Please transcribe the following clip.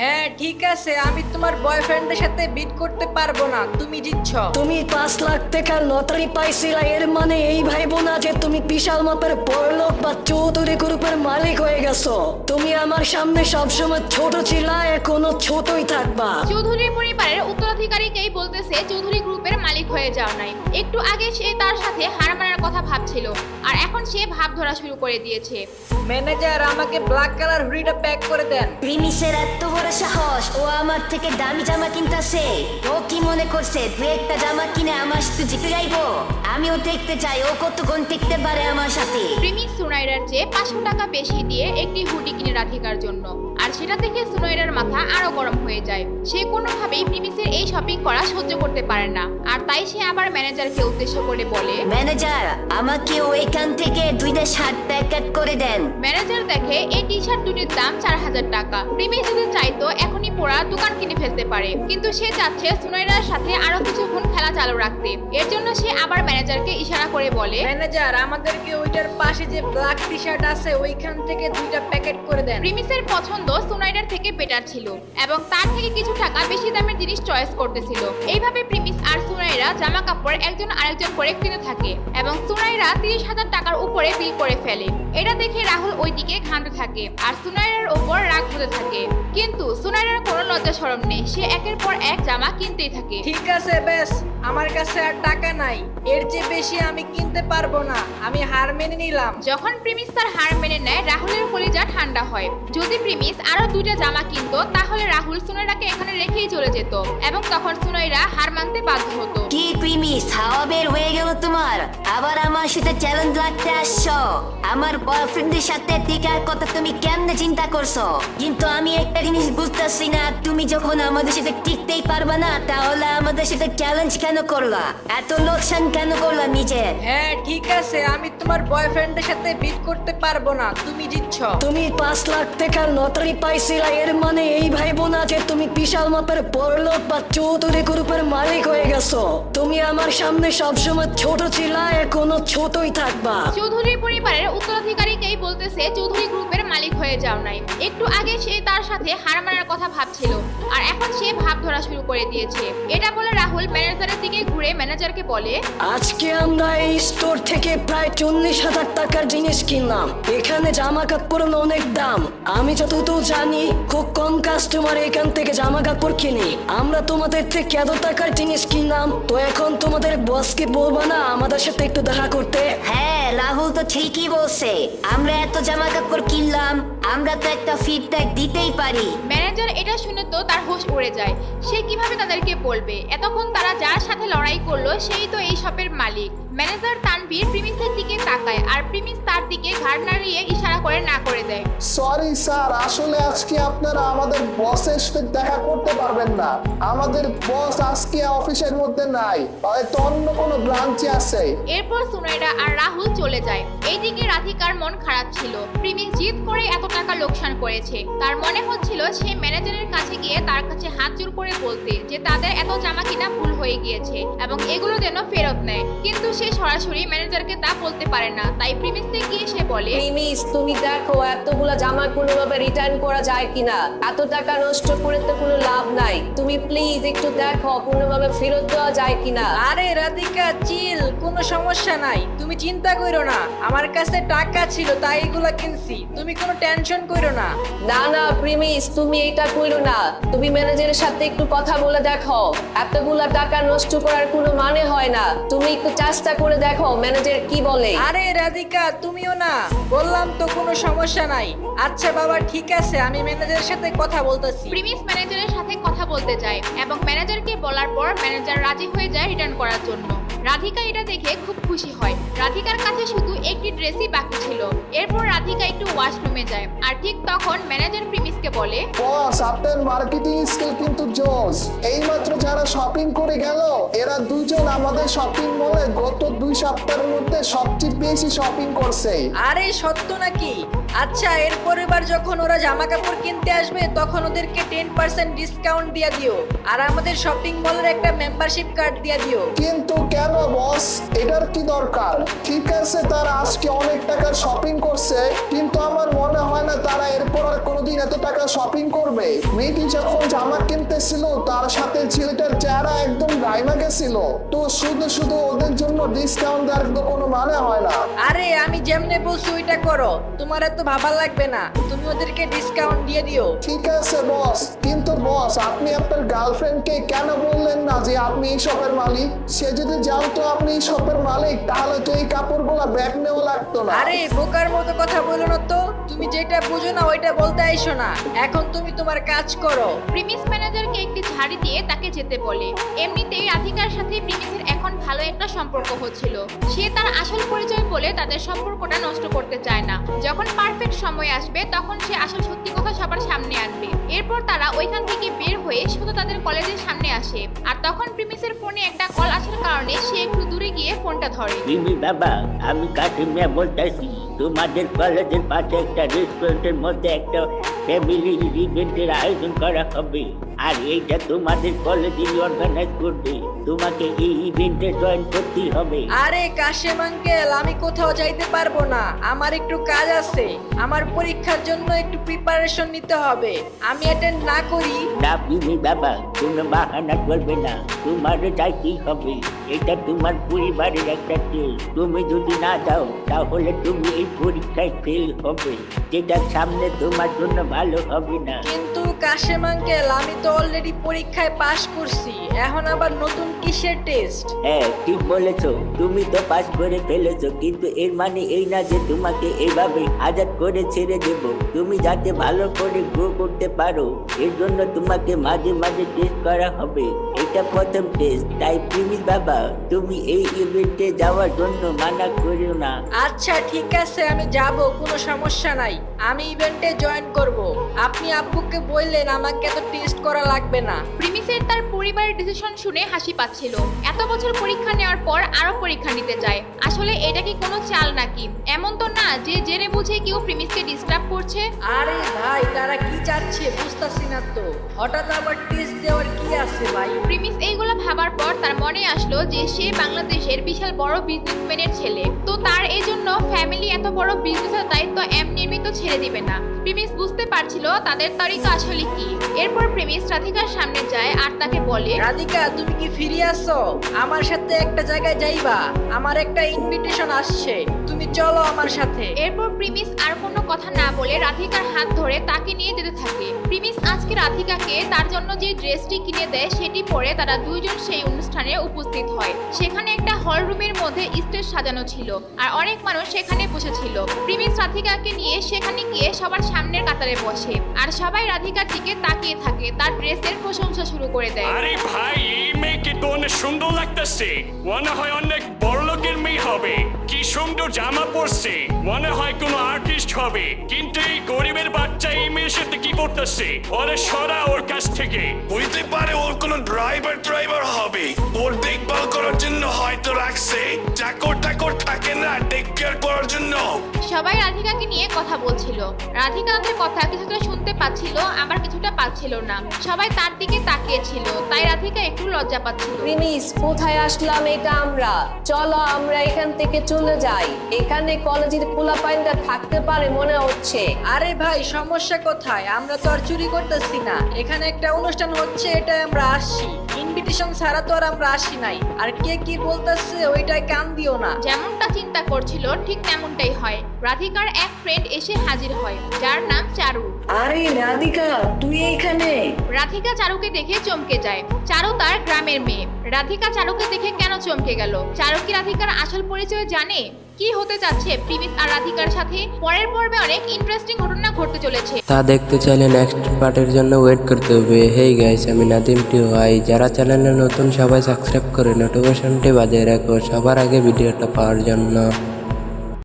হ্যাঁ ঠিক আছে আমি তোমার বয়ফ্রেন্ডের সাথে বিট করতে পারব না তুমি জিতছ। তুমি পাঁচ লাখ টাকা লটারি পাইছিলা এর মানে এই ভাইবো না যে তুমি বিশাল মাপের বড়লোক বা চৌধুরী গ্রুপের মালিক হয়ে গেছো। তুমি আমার সামনে সবসময় ছোট ছিলা এখনও ছোটই থাকবা। চৌধুরী পরিবারের হয়ে যাও নাই। একটু আগে সে তার সাথে হার মারার কথা ভাবছিল আর এখন সে ভাব ধরা শুরু করে দিয়েছে। ম্যানেজার আমাকে ব্ল্যাক কালার হুডিটা প্যাক করে দেন। প্রিমিসের এত বড় সাহস ও আমার থেকে দামি জামা কিনতেছে। ও কি মনে করছে দু একটা জামা কিনে আমার সাথে জিতে যাইবো? আমিও দেখতে চাই ও কতক্ষণ টিকতে পারে আমার সাথে? প্রিমিস সুনাইরার চেয়ে পাঁচশো টাকা বেশি দিয়ে একটি হুডি কিনে রাধিকার জন্য। আর সেটা দেখে সুনাইরার মাথা আরও গরম হয়ে যায়। সে কোনোভাবেই প্রিমিসের এই শপিং করা সহ্য করতে পারে না। আর তাই সে আবার ম্যানেজারকে উদ্দেশ্য করে বলে ম্যানেজার আমাকে ওইখান থেকে দুইটা শার্ট প্যাকেট করে দেন। ম্যানেজার দেখে এই টি শার্ট দুটির দাম চার হাজার টাকা। প্রিমিস যদি চাইতো এখনই পড়া দোকান কিনে ফেলতে পারে। কিন্তু সে চাচ্ছে সুনাইরার সাথে আরও কিছুক্ষণ খেলা চালু রাখতে। এর জন্য সে আবার ম্যানেজারকে ইশারা করে বলে ম্যানেজার আমাদেরকে ওইটার পাশে যে ব্ল্যাক টি শার্ট আছে ওইখান থেকে দুইটা প্যাকেট করে দেন। প্রিমিসের পছন্দ সুনাইডার থেকে বেটার ছিল এবং তার থেকে কিছু টাকা বেশি দামের জিনিস চয়েস করতেছিল। এইভাবে প্রিমিস আর সোনাইরা জামা কাপড় একজন আরেকজন করে কিনে থাকে এবং সোনাইরা তিরিশ হাজার টাকার উপরে বিল করে ফেলে। এটা দেখে রাহুল ওইদিকে ঘাঁটতে থাকে আর সুনাইরার ওপর রাগ হতে থাকে। কিন্তু সুনাইরার কোনো লজ্জা সরম নেই। সে একের পর এক জামা কিনতেই থাকে। ঠিক আছে বেশ। আমার কাছে আর টাকা নাই। এর চেয়ে বেশি আমি কিনতে পারব না। আমি হার মেনে নিলাম। যখন প্রিমিস তার হার মেনে নেয় রাহুলের কলিজা ঠান্ডা হয়। যদি প্রিমিস আরও দুইটা জামা কিনতো তাহলে রাহুল সুনাইরাকে এখানে রেখেই চলে যেত এবং তখন সুনাইরা হার মানতে বাধ্য হতো। কি প্রিমিস? হাওয়া বের হয়ে গেল তোমার। আবার আমার সাথে চ্যালেঞ্জ লাগতে আসছো। আমার বয়ফ্রেন্ডের সাথে টিকার কথা তুমি কেমনে চিন্তা করছ? কিন্তু আমি একটা জিনিস বুঝতেছি না। তুমি যখন আমাদের সাথে টিকতেই পারবে না তাহলে আমাদের সাথে চ্যালেঞ্জ কেন করলা এত লোকসান কেন করলা নিজের হ্যাঁ ঠিক আছে। আমি তোমার বয়ফ্রেন্ডের সাথে বিট করতে পারব না। তুমি জিতছ। তুমি পাঁচ লাখ টাকার লটারি পাইছিলা এর মানে এই ভাইবো না যে তুমি বিশাল মাপের বড়লোক বা চৌধুরী গ্রুপের মালিক হয়ে গেছো। তুমি আমার সামনে সবসময় ছোট ছিলা এখনও ছোটই থাকবা। চৌধুরী পরিবারের উত্তরাধিকারীকেই বলতেছে চৌধুরী গ্রুপের মালিক হয়ে যাও নাই। একটু আগে সে তার সাথে হার মারার কথা ভাবছিল আর এখন সে ভাব ধরা শুরু করে দিয়েছে। এটা বলে রাহুল ম্যানেজারের দিকে ঘুরে ম্যানেজারকে বলে আজকে আমরা এই স্টোর থেকে প্রায় চল্লিশ হাজার টাকার জিনিস কিনলাম। এখানে জামা কাপড়ের অনেক দাম। আমি যতদূর জানি খুব কম কাস্টমার এখান থেকে জামা কাপড় কিনি। আমরা তোমাদের থেকে এত টাকার জিনিস কিনলাম তো এখন তোমাদের বসকে বলবা না আমাদের সাথে একটু দেখা করতে। হ্যাঁ রাহুল তো ঠিকই বলছে। আমরা এত জামা কাপড় কিনলাম। আমরা তো একটা ফিডব্যাক দিতেই পারি। ম্যানেজার এটা শুনে তো তার হোশ উড়ে যায়। সে কীভাবে তাদেরকে বলবে? এতক্ষণ তারা যার সাথে লড়াই করল সেই তো এই শপের মালিক। ম্যানেজার তানভীর প্রিমিসের দিকে তাকায় আর প্রিমিস তার দিকে ঘাড় নাড়িয়ে ইশারা করে না করে দেয়। সরি স্যার আসলে আজকে আপনারা আমাদের বসের সাথে দেখা করতে পারবেন না। আমাদের বস আজকে অফিসের মধ্যে নাই হয়তো অন্য কোনো ব্রাঞ্চে আছে। এরপর সুনাইরা আর রাহুল চলে যায়। এইদিকে রাধিকার মন খারাপ ছিল। প্রিমিস জিদ করে এত টাকা লোকসান করেছে। তার মনে হচ্ছিল সে ম্যানেজারের কাছে গিয়ে তার কাছে হাত জোর করে বলতে যে তাদের এত জামা কিনা ভুল হয়ে গিয়েছে এবং এগুলো যেন ফেরত নেয়। কিন্তু সে সরাসরি ম্যানেজারকে তা বলতে পারে না। তাই প্রিমিসকে গিয়ে সে বলে প্রিমিস তুমি দেখো এতগুলা জামা কোনোভাবে রিটার্ন করা যায় কিনা? এত টাকা নষ্ট করে তো কোনো লাভ নাই। তুমি প্লিজ একটু দেখো কোনোভাবে ফেরত দেওয়া যায় কিনা? আরে রাধিকা চিল কোনো সমস্যা নাই। তুমি চিন্তা করো না। আমার কাছে টাকা ছিল তাই এগুলা কিনছি। তুমি কোনো টেনশন করো না। না না প্রিমিস তুমি এটা করো না। তুমি ম্যানেজারের সাথে একটু কথা বলে দেখো। এতগুলা টাকা নষ্ট করার কোনো মানে হয় না। তুমি একটু চেষ্টা করে দেখো ম্যানেজার কি বলে। আরে রাধিকা তুমিও না। বললাম তো কোনো সমস্যা নাই। আচ্ছা বাবা ঠিক আছে আমি ম্যানেজারের সাথে কথা বলতেছি। প্রিমিস ম্যানেজারের সাথে কথা বলতে যায় এবং ম্যানেজারকে বলার পর ম্যানেজার রাজি হয়ে যায় রিটার্ন করার জন্য। রাধিকা এটা দেখে খুব খুশি হয়। রাধিকার কাছে শুধু একটি ড্রেসই বাকি ছিল। এরপর রাধিকা একটু ওয়াশরুমে যায়। আর ঠিক তখন ম্যানেজার প্রিমিসকে বলে বস আপনার মার্কেটিং স্কিল কিন্তু জোস। এইমাত্র যারা শপিং করে গেল এরা দুজন আমাদের শপিং মলে গত দুই সপ্তাহের মধ্যে সবচেয়ে বেশি শপিং করছে। আরে সত্য নাকি? আচ্ছা এরপর এবার যখন ওরা জামা কাপড় কিনতে আসবে তখন ওদেরকে টেন পার্সেন্ট ডিসকাউন্ট দিয়ে দিও। আর আমাদের শপিং মলের একটা মেম্বারশিপ কার্ড দিয়ে দিও। কিন্তু কেন বস এটার কি দরকার? ঠিক আছে তারা আজকে অনেক টাকার শপিং করছে কিন্তু আমার মনে হয় না তারা এরপর আর কোনোদিন এত টাকা শপিং করবে। মেয়েটি যখন জামা কিনতেছিল তার সাথে ছেলেটার চেহারা একদম গাইমা গেছিল। তো শুধু শুধু ওদের জন্য ডিসকাউন্ট দেওয়ার তো কোনো মানে হয় না। আরে আমি যেমনে বলছি ওইটা করো। তোমার এত ভাবা লাগবে না। তুমি ওদেরকে ডিসকাউন্ট দিয়ে দিও। ঠিক আছে বস কিন্তু বস আপনি আপনার গার্লফ্রেন্ডকে কেন বললেন না যে আপনি এই শপের মালিক? সে যদি জানতো আপনি এই শপের মালিক তাহলে তো এই কাপড়গুলো ব্যাগ নেওয়া লাগতো না। আরে বোকার মতো কথা বলো না তো। তুমি যেটা বুঝো না ওইটা বলতে আইসো না। এখন তুমি তোমার কাজ করো। প্রিমিস ম্যানেজারকে একটি ঝাড়ি দিয়ে তাকে যেতে বলে। এমনিতেই রাধিকার সাথে প্রিমিসের এখন একটা সম্পর্ক হচ্ছিল। সে তার আসল পরিচয় বলে তাদের সম্পর্কটা নষ্ট করতে চায় না। যখন পারফেক্ট সময় আসবে, তখন সে আসল সত্যি কথা সবার সামনে আনবে। এরপর তারা ওইখান থেকে বের হয়ে শুধু তাদের কলেজের সামনে আসে। আর তখন প্রিমিসের ফোনে একটা কল আসার কারণে সে একটু দূরে গিয়ে ফোনটা ধরে। বাবা, আমি কাকিমিয়া বলতেছি, তোমাদের কলেজের পাশে একটা রেস্টুরেন্টের মধ্যে একটা ফ্যামিলি ইভেন্টের আয়োজন করা হবে। আর এইটা তোমাদের কলেজে অর্গানাইজ করবে। তোমাকে এই ইভেন্টে জয়েন করতেই হবে। আরে কাশেম আঙ্কেল আমি কোথাও যাইতে পারব না। আমার একটু কাজ আছে। আমার পরীক্ষার জন্য একটু প্রিপারেশন নিতে হবে। আমি অ্যাটেন্ড না করি। না মিমি বাবা কোনো বাহানা করবে না। তোমার যাইতেই হবে। এটা তোমার পরিবারের একটা টেল তুমি যদি না যাও তাহলে তুমি এই পরীক্ষায় ফেল হবে। যেটা সামনে তোমার জন্য ভালো হবে না। কিন্তু কাশেম আঙ্কেল আমি তো অলরেডি পরীক্ষায় পাশ করছি। এখন আবার নতুন কিসের টেস্ট হ্যাঁ ঠিক বলেছ। তুমি তো পাস করে ফেলেছো কিন্তু এর মানে এই না যে তোমাকে এইভাবে আজাদ করে ছেড়ে দেব। তুমি যাতে ভালো করে গ্রো করতে পারো এর জন্য তোমাকে মাঝে মাঝে টেস্ট করা হবে। এটা প্রথম টেস্ট তাই প্রিমিস বাবা তুমি এই ইভেন্টে যাওয়ার জন্য মানা করিও না। আচ্ছা ঠিক আছে আমি যাব কোনো সমস্যা নাই। আমি ইভেন্টে জয়েন করব। আপনি আব্বুকে বললেন আমাকে এত টেস্ট করা লাগবে না। প্রিমিসের তার পরিবারের ডিসিশন শুনে হাসি পাচ্ছিল। এত বছর পরীক্ষা নেওয়ার পর আরও পরীক্ষা নিতে যায় আসলে এটা কি কোনো চাল নাকি? এমন তো না যে জেনে বুঝে কেউ প্রিমিসকে ডিস্টার্ব করছে? আরে ভাই তারা কি চাচ্ছে বুঝতাছি না তো। হঠাৎ আবার টেস্ট দেওয়ার কি আছে ভাই? প্রিমিস এইগুলো ভাবার পর তার মনে আসলো যে সে বাংলাদেশের বিশাল বড় বিজনেসম্যানের ছেলে। তো তার এই জন্য ফ্যামিলি এত বড় বিজনেসের দায়িত্ব এমনি এমনি তো ছেড়ে দিবে না। প্রিমিস বুঝতে পারছিল তাদের তারিকা আসলে কি। এরপর প্রিমিস রাধিকার সামনে যায় আর তাকে বলে রাধিকা তুমি কি ফিরে আসছো? আমার সাথে একটা জায়গায় যাইবা। আমার একটা ইনভিটেশন আসছে। তুমি চলো আমার সাথে। এরপর প্রিমিস আর কোনো কথা না বলে রাধিকার হাত ধরে তাকে নিয়ে যেতে থাকে। প্রিমিস আজকে রাধিকাকে তার জন্য যে ড্রেসটি কিনে দেয় সেটি পরে তারা দুইজন সেই অনুষ্ঠানে উপস্থিত হয়। সেখানে একটা হল রুমের মধ্যে স্টেজ সাজানো ছিল আর অনেক মানুষ সেখানে বসেছিল। প্রিমিস রাধিকাকে নিয়ে সেখানে গিয়ে সবার সামনের কাতারে বসে। আর সবাই রাধিকার দিকে তাকিয়ে থাকে তার ড্রেসের প্রশংসা শুরু করে দেয়। আরে ভাই এই মেয়েকে তো অনেক সুন্দর লাগতেছে? মনে হয় অনেক বড় লোকের মেয়ে হবে। কি সুন্দর জামা পরছে। মনে হয় কোনো আর্টিস্ট হবে। কিন্তু এই গরিবের বাচ্চা এই মেয়ের সাথে কি করতেছে? ওরে সরা ওর কাছ থেকে। হইতে পারে ওর কোনো ড্রাইভার ড্রাইভার হবে। ওর দেখভাল করার জন্য হয়তো রাখছে চাকর টাকর থাকে না টেক কেয়ার করার জন্য সবাই রাধিকাকে নিয়ে কথা বলছিল। রাধিকা তাদের কথা কিছুটা শুনতে পাচ্ছিল, আবার কিছুটা পাচ্ছিল না। সবাই তার দিকে তাকিয়েছিল, তাই রাধিকা একটু লজ্জা পাচ্ছিল। প্রিমিস, কোথায় আসলাম এটা আমরা? চলো আমরা এখান থেকে চলে যাই। এখানে কলেজের পোলাপাইনটা থাকতে পারে মনে হচ্ছে। আরে ভাই, সমস্যা কোথায়? আমরা তো আর চুরি করতেছি না। এখানে একটা অনুষ্ঠান হচ্ছে এটা আমরা আসছি। ইনভিটেশন ছাড়া তো আর আমরা আসি নাই। আর কে কি বলতেছে ওইটাই কান দিও না। যেমনটা চিন্তা করছিল ঠিক তেমনটাই হয়। রাধিকার এক ফ্রেন্ড এসে হাজির হয় যার নাম চারু। আরে রাধিকা তুই এইখানে? রাধিকা চারুকে দেখে চমকে যায়। চারু তার গ্রামের মেয়ে। রাধিকা চারুকে দেখে কেন চমকে গেল? চারু কি রাধিকার আসল পরিচয় জানে? কি হতে যাচ্ছে প্রিমিস আর রাধিকার সাথে? পরের পর্বে অনেক ইন্টারেস্টিং ঘটনা ঘটতে চলেছে। তা দেখতে চাইলে নেক্সট পার্টের জন্য ওয়েট করতে হবে। হেই গাইস আমি নাদিম টি ভাই যারা চ্যানেলে নতুন, সবাই সাবস্ক্রাইব করে। নোটিফিকেশনটি বাজিয়ে রাখো। সবার আগে ভিডিওটা পাওয়ার জন্য।